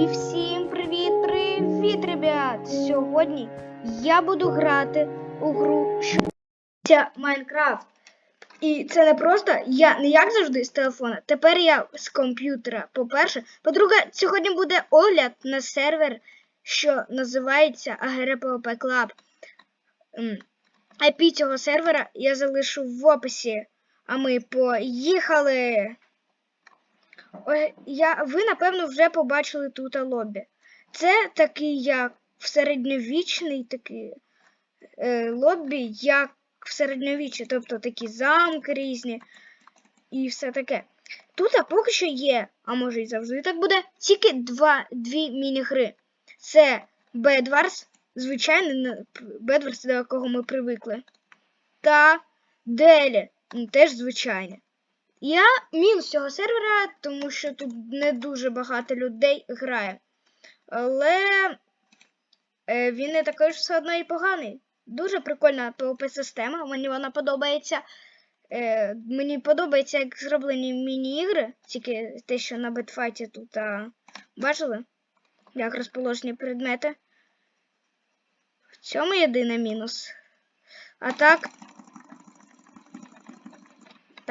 І всім привіт-привіт, ребят! Сьогодні я буду грати у гру Майнкрафт. І це не просто я не як завжди з телефона. Тепер я з комп'ютера. По-перше, по-друге, сьогодні буде огляд на сервер, що називається AGR PvP Club. IP цього сервера я залишу в описі. А ми поїхали. Ой, я, ви, напевно, вже побачили тут лобі. Це такий, як в середньовічний такий е, лобі, як в середньовіччі, тобто такі замки різні і все таке. Тут поки що є, а може і завжди так буде, тільки два, дві міні-гри. Це Bedwars, звичайний Bedwars, до якого ми привикли, та Делі, ну, теж звичайне. Я мінус цього сервера, тому що тут не дуже багато людей грає. Але е, він не такий ж все одно і поганий. Дуже прикольна PvP-система, мені вона подобається. Е, мені подобається, як зроблені міні-ігри, тільки те, що на бетфайті тут а, бачили, як розположені предмети. В цьому єдиний мінус. А так,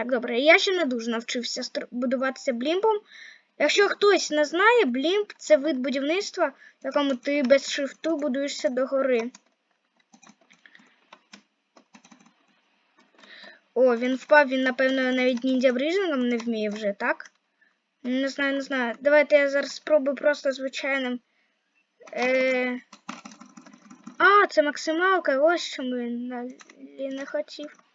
так, добре, я ще не дуже навчився будуватися блімпом. Якщо хтось не знає, блімп це вид будівництва, в якому ти без шрифту будуєшся догори. О, він впав, він, напевно, навіть ніндзя брижингом не вміє вже, так? Не знаю, не знаю. Давайте я зараз спробую просто звичайним. Е... А, це максималка, ось чому він не хотів.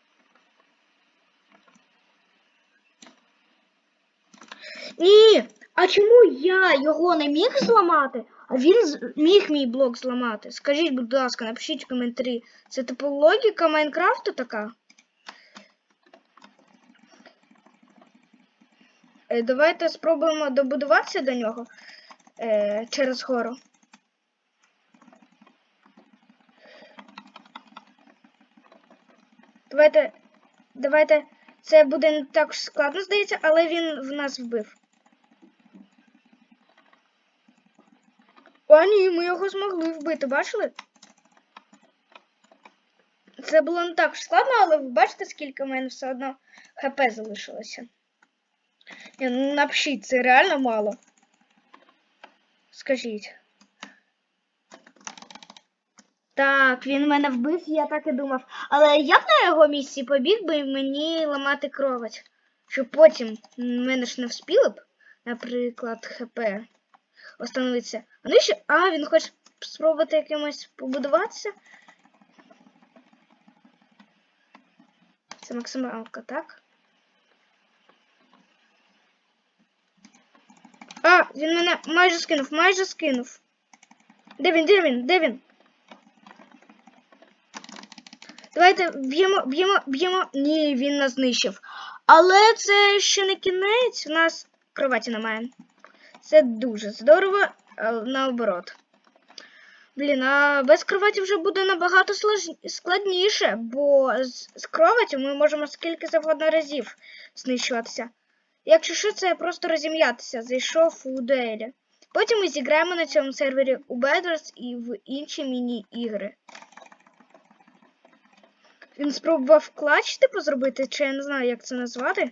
Ні! А чому я його не міг зламати, а він міг мій блок зламати? Скажіть, будь ласка, напишіть в коментарі. Це типу логіка Майнкрафту така? Е, давайте спробуємо добудуватися до нього е, через гору. Давайте. Давайте. Це буде не так складно, здається, але він в нас вбив. О, ні, ми його змогли вбити, бачили? Це було не так складно, але ви бачите, скільки в мене все одно ХП залишилося. Ні, ну напишіть, це реально мало. Скажіть. Так, він мене вбив, я так і думав. Але я б на його місці побіг би мені ламати кровать. Щоб потім мене ж не вспіли б, наприклад, ХП остановитися. А ще. А, він хоче спробувати якимось побудуватися. Це максималка, так? А, він мене майже скинув, майже скинув. Де він, де він, де він? Давайте б'ємо, б'ємо, б'ємо. Ні, він нас знищив. Але це ще не кінець. У нас кроваті немає. Це дуже здорово, але наоборот. Блін, а без кроваті вже буде набагато складніше, бо з, кроватю ми можемо скільки завгодно разів знищуватися. Якщо що, це просто розім'ятися, зайшов у дуелі. Потім ми зіграємо на цьому сервері у Bedwars і в інші міні-ігри. Він спробував клач, типу, зробити, чи я не знаю, як це назвати.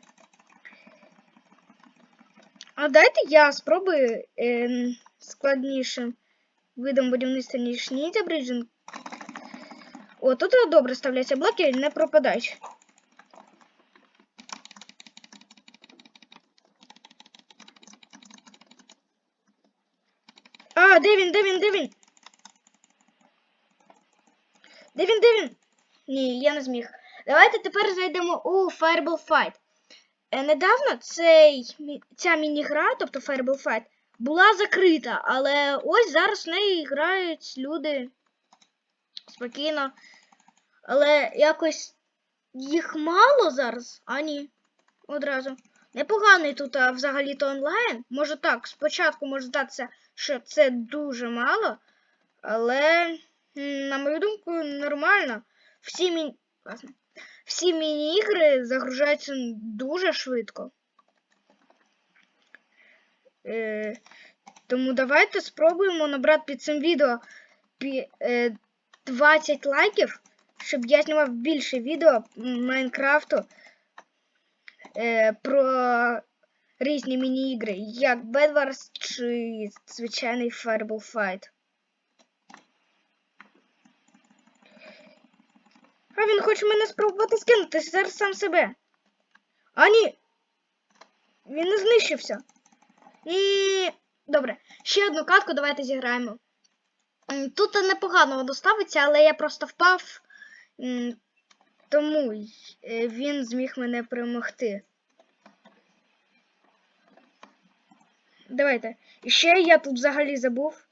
А дайте я спробую е, складнішим видом будівництва, ніж Ninja Bridging. О, тут добре ставляться блоки, не пропадають. А, де він, де він, де він? Де він, де він? Ні, я не зміг. Давайте тепер зайдемо у Fireball Fight. Е, недавно цей, ця міні-гра, тобто Fireball Fight, була закрита, але ось зараз в неї грають люди спокійно. Але якось їх мало зараз, а ні. Одразу. Непоганий тут а, взагалі-то онлайн. Може так, спочатку може здатися, що це дуже мало, але, на мою думку, нормально. Всі міні... Власне, всі міні-ігри загружаються дуже швидко. Е, Тому давайте спробуємо набрати під цим відео пі- е, 20 лайків, щоб я знімав більше відео Майнкрафту е, про різні міні-ігри, як Bedwars чи звичайний Fireball Fight. А він хоче мене спробувати скинути зараз сам себе. А ні. Він не знищився. І. Добре. Ще одну катку давайте зіграємо. Тут непогано воно ставиться, але я просто впав. Тому е, він зміг мене перемогти. Давайте. І ще я тут взагалі забув,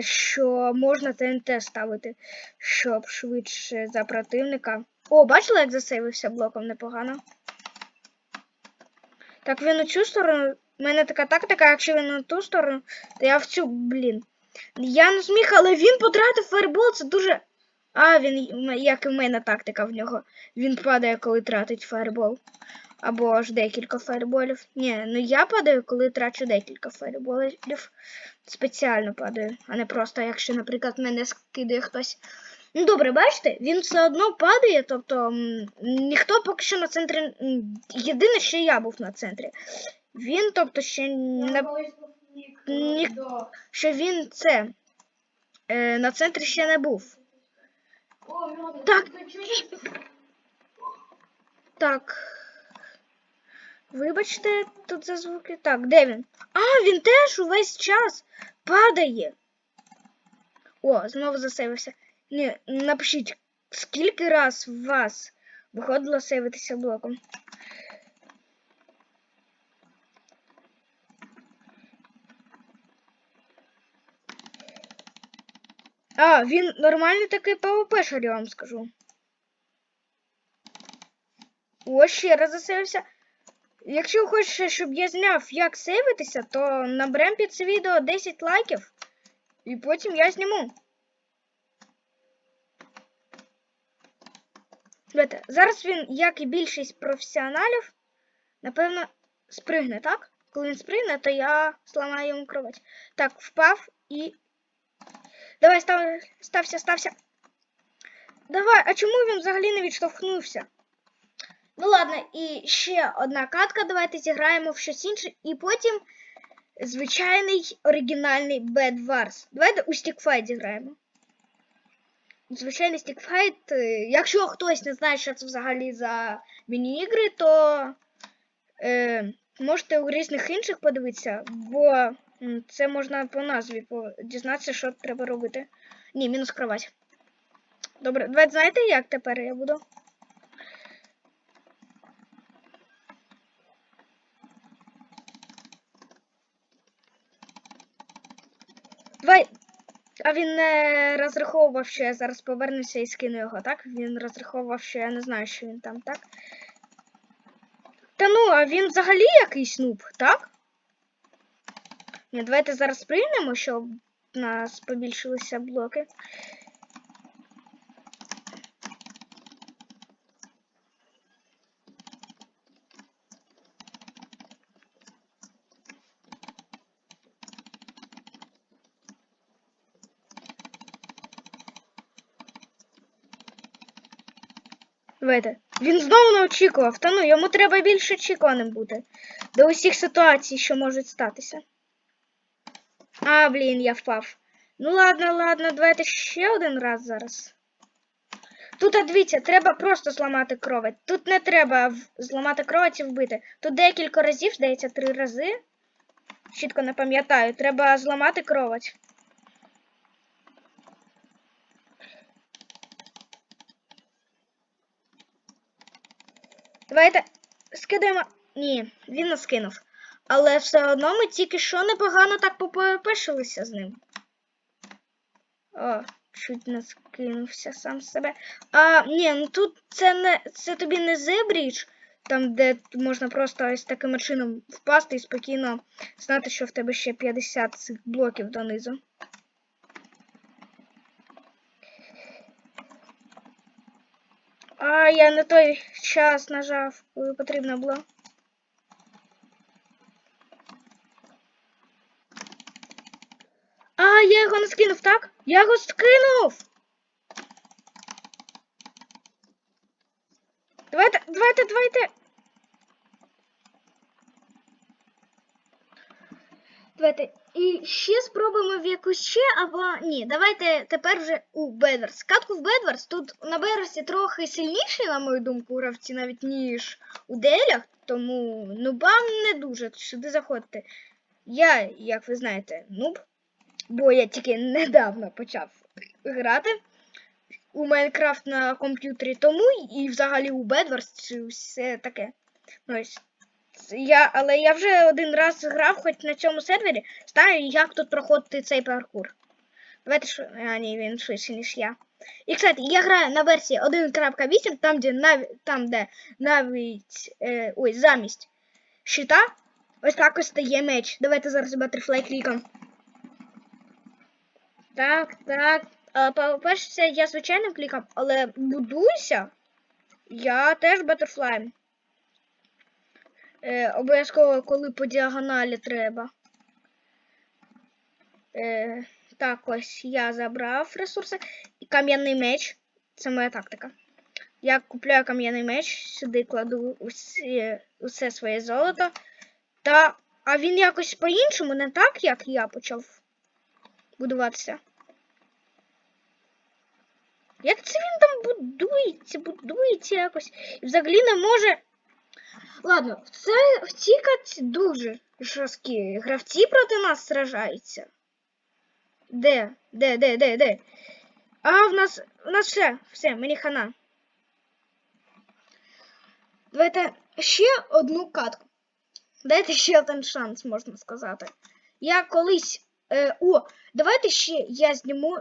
що можна ТНТ ставити, щоб швидше за противника. О, бачила, як засейвився блоком непогано. Так, він у цю сторону. У мене така тактика, якщо він на ту сторону, то я в цю, блін. Я не зміг, але він потратив фаербол, це дуже. А, він, як і в мене тактика в нього. Він падає, коли тратить фаербол. Або аж декілька фаерболів. Ні, ну я падаю, коли трачу декілька фаерболів. Спеціально падаю, а не просто, якщо, наприклад, мене скидає хтось. Ну добре, бачите, він все одно падає, тобто ніхто поки що на центрі. Єдине, що я був на центрі. Він, тобто, ще не Ні- що він це е, на центрі ще не був. Так. Так. Вибачте, тут за звуки. Так, де він? А, він теж увесь час падає. О, знову засейвився. Ні, напишіть, скільки раз в вас виходило сейвитися блоком. А, він нормальний такий ПВП-шар, я вам скажу. О, ще раз засейвився. Якщо хочете, щоб я зняв, як сейвитися, то наберем під це відео 10 лайків. І потім я зніму. Дивіться, зараз він, як і більшість професіоналів, напевно, спригне, так? Коли він спригне, то я зламаю йому кровать. Так, впав і. Давай, став, стався, стався. Давай, а чому він взагалі не відштовхнувся? Ну ладно, і ще одна катка. Давайте зіграємо в щось інше. І потім звичайний оригінальний Bad Wars. Давайте у Stickfight зіграємо. Звичайний Stickfight. е, Якщо хтось не знає, що це взагалі за міні-ігри, то е, можете у різних інших подивитися, бо це можна по назві дізнатися, що треба робити. Ні, мінус кровать. Добре, давайте знаєте, як тепер я буду? Давай. А він не розраховував, що я зараз повернуся і скину його, так? Він розраховував, що я не знаю, що він там, так? Та ну, а він взагалі якийсь нуб, так? Ні, давайте зараз приймемо, щоб у нас побільшилися блоки. Давайте. Він знову не очікував. Та ну, йому треба більше очікуваним бути. До усіх ситуацій, що можуть статися. А, блін, я впав. Ну ладно, ладно, давайте ще один раз зараз. Тут, а дивіться, треба просто зламати кровать. Тут не треба зламати кровать і вбити. Тут декілька разів, здається, три рази. Чітко не пам'ятаю. Треба зламати кровать. Давайте скидаємо. Ні, він не скинув. Але все одно ми тільки що непогано так попешилися з ним. О, чуть не скинувся сам з себе. А, ні, ну тут це не це тобі не зебріч, там, де можна просто ось таким чином впасти і спокійно знати, що в тебе ще 50 цих блоків донизу. А, я на той час нажав, потрібно було. його не скинув, так? Я його скинув! Давайте, давайте, давайте. Давайте. І ще спробуємо в якусь ще, або ні, давайте тепер вже у Бедверс. Катку в Бедверс. Тут на Бедверсі трохи сильніші, на мою думку, гравці, навіть ніж у Делях, тому нубам не дуже сюди заходити. Я, як ви знаєте, нуб, бо я тільки недавно почав грати у Майнкрафт на комп'ютері, тому і взагалі у Бедверс все таке. Ну, ось. Я, але я вже один раз грав хоч на цьому сервері, знаю, як тут проходити цей паркур. Давайте що. А, ні, він швидше, ніж я. І, кстати, я граю на версії 1.8, там, де нав... там, де навіть е, ой, замість щита, ось так ось стає меч. Давайте зараз батерфлай кліком. Так, так. По-перше, я звичайним кліком, але будуюся. Я теж батерфлаєм. Е, обов'язково, коли по діагоналі треба. Е, так, ось я забрав ресурси. І кам'яний меч. Це моя тактика. Я купляю кам'яний меч, сюди кладу усі, усе своє золото. Та, а він якось по-іншому, не так, як я почав будуватися. Як це він там будується, будується якось. І взагалі не може. Ладно, це в цій катці дуже жорсткі гравці проти нас сражаються. Де? Де, де, де, де? А, в нас. В нас все, все, мені хана. Давайте ще одну катку. Дайте ще один шанс, можна сказати. Я колись. Е, о, давайте ще я зніму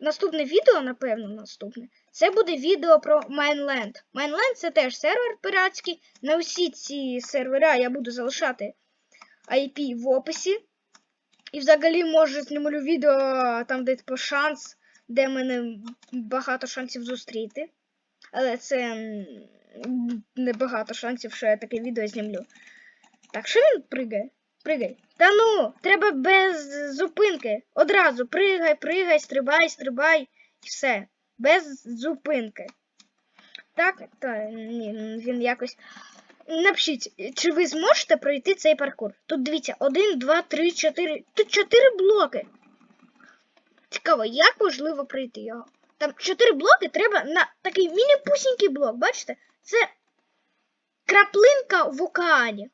наступне відео, напевно, наступне. Це буде відео про Майнленд. Майнленд це теж сервер пиратський. На усі ці сервера я буду залишати IP в описі. І взагалі, може, зніму відео там, де типу шанс, де мене багато шансів зустріти. Але це не багато шансів, що я таке відео знімлю. Так, що він пригає? Пригай. Та ну, треба без зупинки. Одразу пригай, пригай, стрибай, стрибай. І все. Без зупинки. Так, та ні, він якось. Напишіть, чи ви зможете пройти цей паркур? Тут дивіться, 1, 2, 3, 4. Тут 4 блоки. Цікаво, як можливо пройти його? Там 4 блоки треба на такий міні-пусінький блок, бачите? Це краплинка в океані.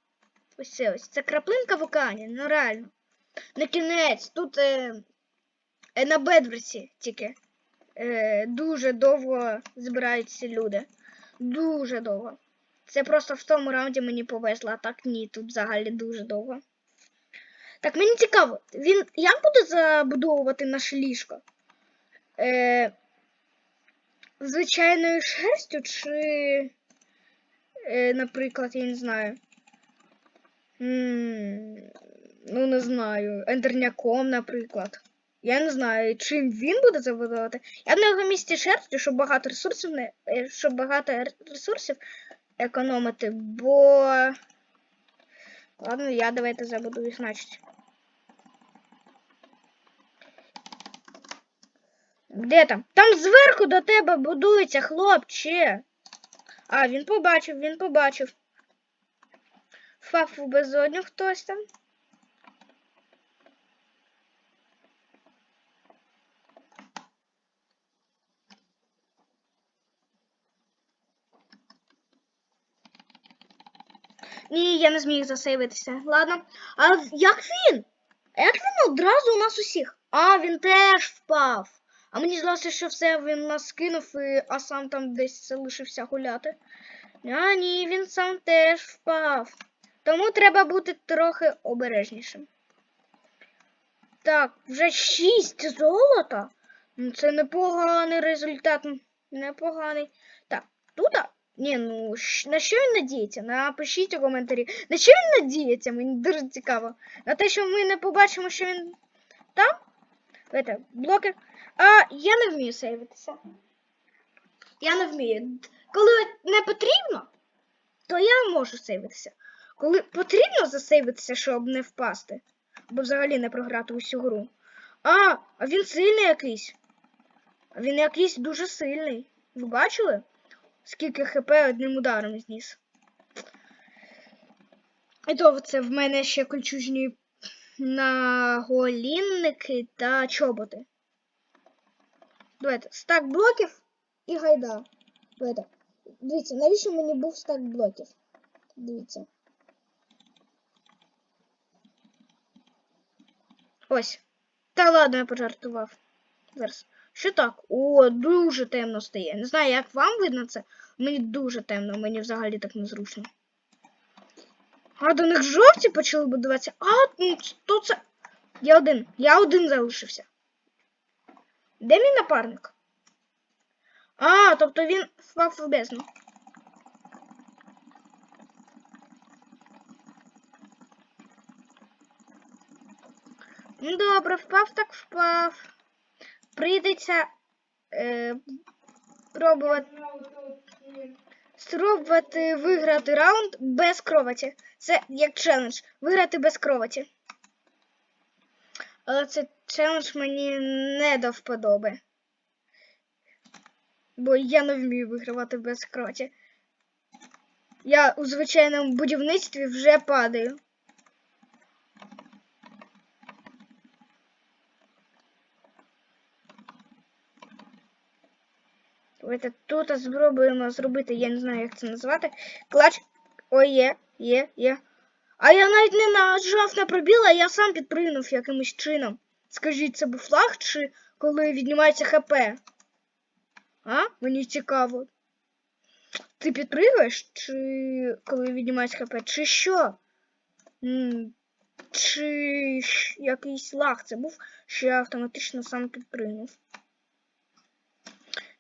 Ось це ось. Це краплинка в океані, ну реально. На кінець, тут е, е, на Бедверсі тільки е, дуже довго збираються люди. Дуже довго. Це просто в тому раунді мені повезло, а так ні, тут взагалі дуже довго. Так, мені цікаво, він як буде забудовувати наше ліжко? Е, Звичайною шерстю чи, е, наприклад, я не знаю. М ну, не знаю, ендерняком, наприклад. Я не знаю, чим він буде забудовувати. Я на його місці шерстю, щоб багато ресурсів не. е, щоб багато ресурсів економити, бо. Ладно, я давайте забудую, значить. Де там? Там зверху до тебе будується, хлопче. А, він побачив, він побачив. Фафу безодню хтось там. Ні, я не зміг засейвитися. Ладно. А як він? А як він одразу у нас усіх? А, він теж впав. А мені здалося, що все він нас скинув, і... а сам там десь залишився гуляти. А, ні, він сам теж впав. Тому треба бути трохи обережнішим. Так, вже 6 золота. Ну, Це непоганий результат. Непоганий. Так, тут. Ні, ну на що він надіється? Напишіть у коментарі. На що він надіється? Мені дуже цікаво. На те, що ми не побачимо, що він там. Давайте, блоки. А я не вмію сейвитися. Я не вмію. Коли не потрібно, то я можу сейвитися. Коли потрібно засейвитися, щоб не впасти, або взагалі не програти усю гру. А, а він сильний якийсь. Він якийсь дуже сильний. Ви бачили? Скільки хп одним ударом зніс? І то це в мене ще кольчужні наголінники та чоботи. Давайте, стак блоків і гайда. Давайте. Дивіться, навіщо мені був стак блоків? Дивіться. Ось. Та ладно, я пожартував. Зараз. Що так? О, дуже темно стає. Не знаю, як вам видно це. Мені дуже темно, мені взагалі так незручно. А до них жовті почали будуватися. А, ну, то це. Я один. Я один залишився. Де мій напарник? А, тобто він впав в бездну. Ну, добре, впав так впав. Прийдеться е, пробувати, спробувати виграти раунд без кроваті. Це як челендж. Виграти без кроваті. Але цей челендж мені не до вподоби. Бо я не вмію вигравати без кроваті. Я у звичайному будівництві вже падаю. Давайте тут спробуємо зробити, я не знаю, як це назвати. Клач. Ой, є, є, є. А я навіть не нажав на пробіл, а я сам підпригнув якимось чином. Скажіть, це був флаг чи коли віднімається ХП? А? Мені цікаво. Ти підпригуєш, чи коли віднімається ХП? Чи що? Чи якийсь лаг це був, що я автоматично сам підпригнув?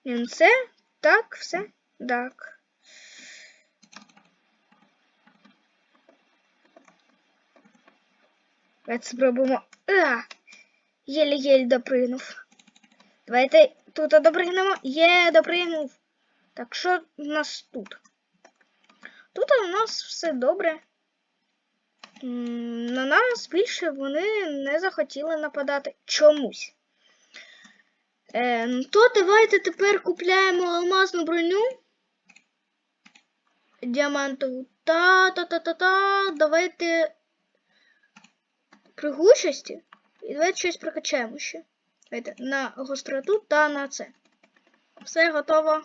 Ні, ну це так, все. Так. Давайте спробуємо. А! Єлі-єлі допригнув. Давайте тут допригнемо. Є, допригнув. Так, що в нас тут? Тут у нас все добре. На нас більше вони не захотіли нападати чомусь. Е, то давайте тепер купляємо алмазну броню. Діамантову. Та-та-та-та-та. Давайте пригучості. І давайте щось прокачаємо ще. Давайте на гостроту та на це. Все готово.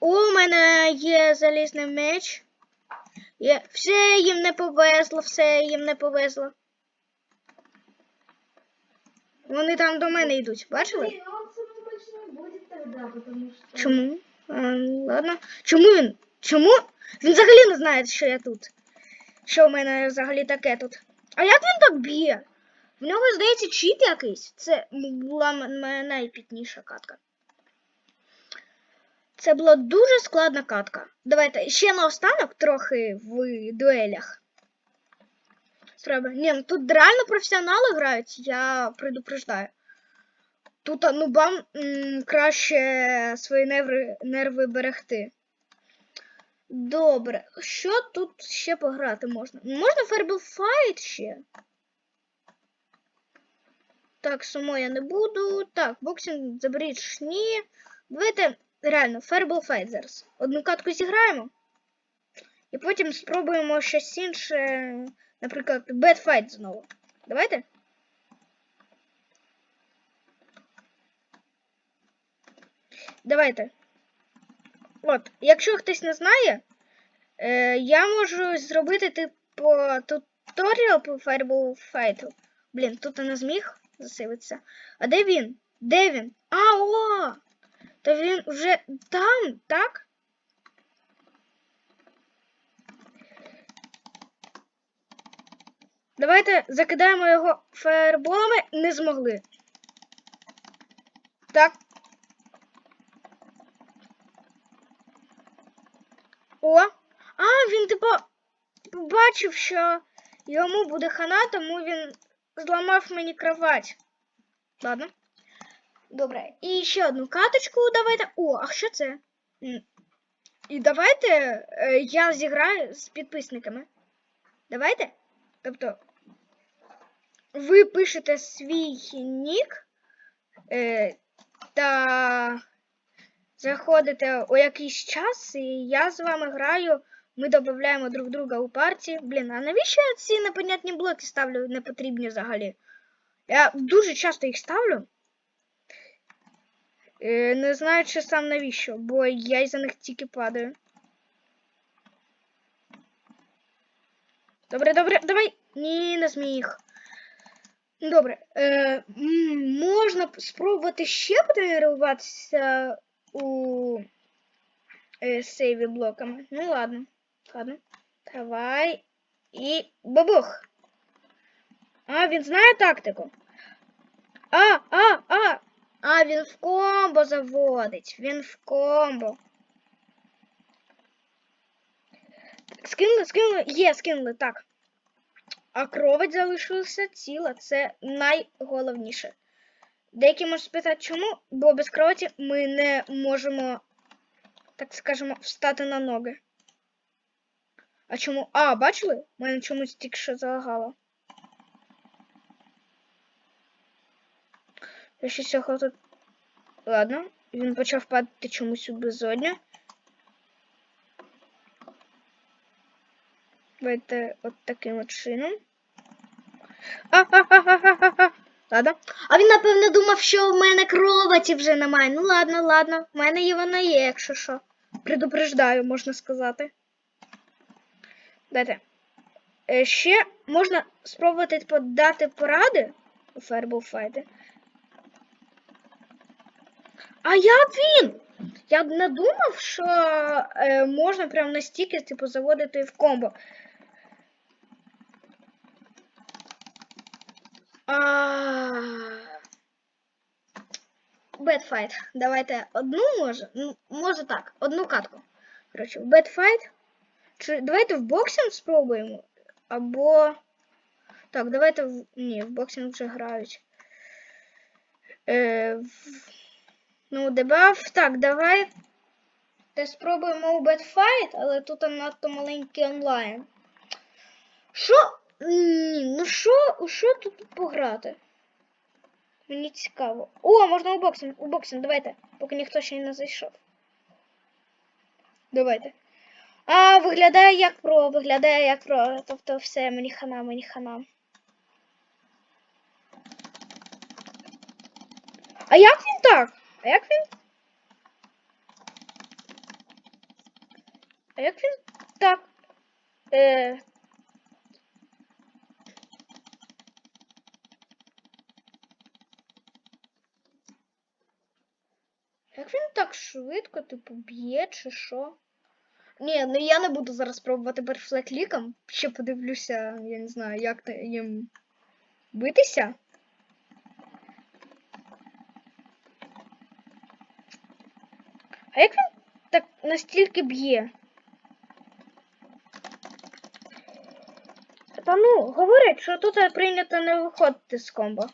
У мене є залізний меч. Є. Все їм не повезло, все їм не повезло. Вони там до мене йдуть, бачили? Ну. Чому? А, ладно. Чому він? Чому? Він взагалі не знає, що я тут. Що в мене взагалі таке тут. А як він так б'є? В нього, здається, чіт якийсь. Це була моя найпітніша катка. Це була дуже складна катка. Давайте ще наостанок трохи в дуелях. Треба. Ні, ну тут реально професіонали грають, я предупреждаю. Тут а, нубам краще свої нерви, нерви берегти. Добре. Що тут ще пограти можна? Можна Fireball Fight ще? Так, сумо я не буду. Так, боксинг Bridge ні. Давайте реально Fireball Fight зараз. Одну катку зіграємо. І потім спробуємо щось інше. Наприклад, Bad Fight знову. Давайте. Давайте. От, якщо хтось не знає, е, я можу зробити типу туторіал по Fireball Fight. Блін, тут я не зміг засивитися. А де він? Де він? А, о! То він вже там, так? Давайте закидаємо його фаерболами. Не змогли. Так. О! А, він типу побачив, що йому буде хана, тому він зламав мені кровать. Ладно. Добре. І ще одну каточку давайте. О, а що це? І давайте е, я зіграю з підписниками. Давайте. Тобто. Ви пишете свій нік е, та заходите у якийсь час, і я з вами граю. Ми додаємо друг друга у партії. Блін, а навіщо я ці непонятні блоки ставлю непотрібні взагалі? Я дуже часто їх ставлю. Е, не знаю, чи сам навіщо, бо я із-за них тільки падаю. Добре, добре, давай. Ні, не зміг. Добре. Е, можна спробувати ще потренуватися у е, сейві блоками. Ну ладно. Ладно. Давай. І бабух. А, він знає тактику. А, а, а. А, він в комбо заводить. Він в комбо. Скинули, скинули. Є, скинули, так. А кровать залишилася ціла. Це найголовніше. Деякі можуть спитати, чому? Бо без кроваті ми не можемо, так скажемо, встати на ноги. А чому? А, бачили? У Мене чомусь тільки що залагало. Я ще цього тут. Ладно, він почав падати чомусь у безодню. Давайте от таким от чином. Ладно. А він, напевно, думав, що в мене кроваті вже немає. Ну ладно, ладно. В мене є вона є, якщо що. Предупреждаю, можна сказати. Дайте. Е, Ще можна спробувати подати поради у Fight. А як він? Я б не думав, що е, можна прям настільки, типу, заводити в комбо. Бетфайт. Давайте одну може. Може так, одну катку. Коротше, Бетфайт. Давайте в боксинг спробуємо. Або. Так, давайте в. Ні, в боксинг вже грають. Е, в... Ну, дебаф. Так, давай. Те спробуємо у Бетфайт, але тут надто маленький онлайн. Що? Ну що, у що тут пограти? Мені цікаво. О, можна у боксинг, давайте, поки ніхто ще не зайшов. Давайте. А, виглядає як про, виглядає як про. Тобто все, мені хана, мені хана. А як він так? А як він? А як він так? Е... Як він так швидко, типу, б'є чи що? Ні, ну я не буду зараз пробувати перфлекліком. Ще подивлюся, я не знаю, як їм битися. А як він так настільки б'є? Та ну, говорять, що тут прийнято не виходити з комбо.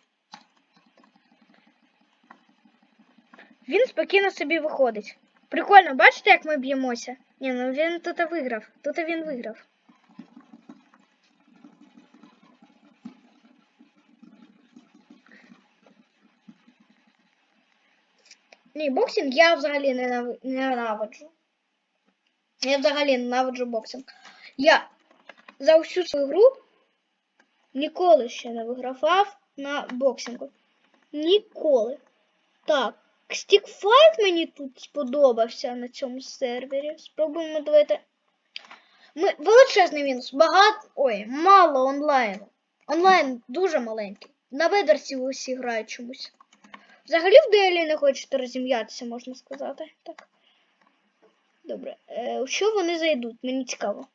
Він спокійно собі виходить. Прикольно, бачите, як ми б'ємося? Ні, ну він тут виграв. Тут він виграв. Ні, боксинг я взагалі ненави- ненавиджу. Я взагалі ненавиджу боксинг. Я за всю свою гру ніколи ще не вигравав на боксингу. Ніколи. Так. Стікфайт мені тут сподобався на цьому сервері. Спробуємо давайте. Ми... Величезний мінус. Багато. Ой, мало онлайну. Онлайн дуже маленький. На ведерсі усі грають чомусь. Взагалі в дуелі не хочете розім'ятися, можна сказати. Так. Добре. Е, що вони зайдуть? Мені цікаво.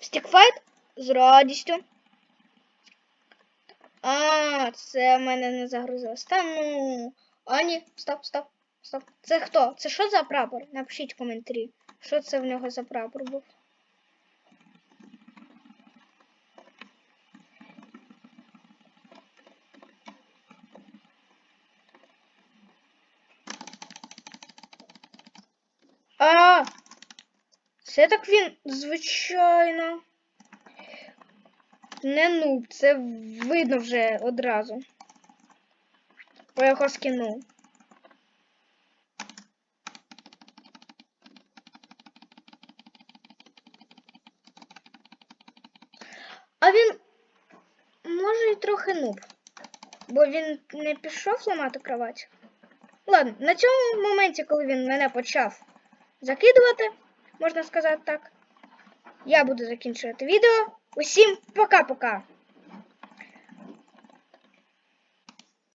Стікфайт з радістю. А, це в мене не загрузилось. Та ну. А, ні, стоп, стоп, стоп. Це хто? Це що за прапор? Напишіть в коментарі. Що це в нього за прапор був? А, це так він, звичайно. не нуб, це видно вже одразу. По його скину. А він може і трохи нуб. Бо він не пішов ламати кровать. Ладно, на цьому моменті, коли він мене почав закидувати, можна сказати так, я буду закінчувати відео. Усім пока-пока!